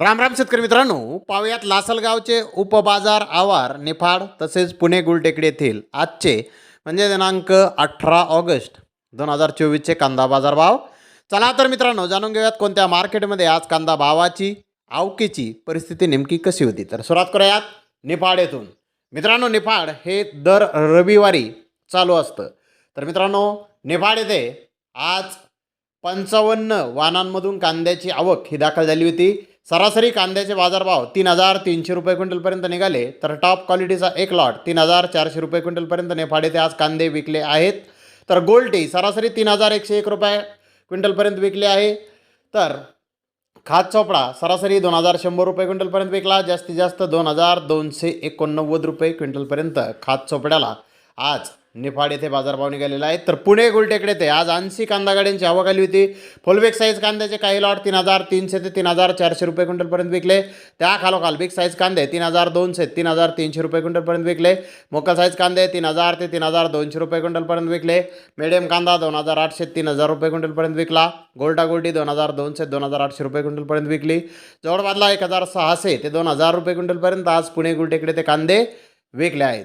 राम राम शेतकरी मित्रांनो पाहुयात लासलगावचे उपबाजार आवार निफाड तसेच पुणे गुलटेकडी येथील आजचे म्हणजे दिनांक अठरा ऑगस्ट दोन हजार चोवीसचे कांदा बाजार भाव. चला तर मित्रांनो जाणून घेऊयात कोणत्या मार्केटमध्ये आज कांदा भावाची आवकीची परिस्थिती नेमकी कशी होती. तर सुरुवात करूयात निफाड येथून. मित्रांनो निफाड हे दर रविवारी चालू असतं. तर मित्रांनो निफाड येथे आज पंचावन्न वाहनांमधून कांद्याची आवक ही दाखल झाली होती. सरासरी कांद्याचे बाजारभाव तीन हजार तीनशे रुपये क्विंटलपर्यंत निघाले तर टॉप क्वालिटीचा एक लॉट तीन हजार चारशे रुपये क्विंटलपर्यंत नेफाडे ते आज कांदे विकले आहेत. तर गोल्टी सरासरी तीन हजार एकशे एक रुपये क्विंटलपर्यंत विकले आहे. तर खाद चोपडा सरासरी दोन हजार शंभर रुपये क्विंटलपर्यंत विकला जास्तीत जास्त दोन हजार दोनशे एकोणनव्वद रुपये क्विंटलपर्यंत खाद चोपड्याला. आज निफाड येथे बाजारभाव निघालेला आहे तर पुणे गुलटेकडे ते. आज ऐंशी कांदा गाड्यांची आवक आली होती फुलबेग साईज कांद्याचे काही लॉट तीन हजार तीनशे ते तीन हजार चारशे रुपये क्विंटलपर्यंत विकले. त्या खालोखाल बिग साईज कांदे तीन हजार दोनशे तीन हजार तीनशे रुपये क्विंटलपर्यंत विकले. मोकल साईज कांदे तीन हजार ते तीन हजार दोनशे रुपये क्विंटलपर्यंत विकले. मिडियम कांदा दोन हजार आठशे तीन हजार रुपये क्विंटलपर्यंत विकला. गोल्डा गोल्डी दोन हजार दोनशे दोन हजार आठशे रुपये क्विंटलपर्यंत विकली. जवळपासला एक हजार सहाशे ते दोन हजार रुपये क्विंटलपर्यंत आज पुणे गुलटेकडे ते कांदे विकले आहेत.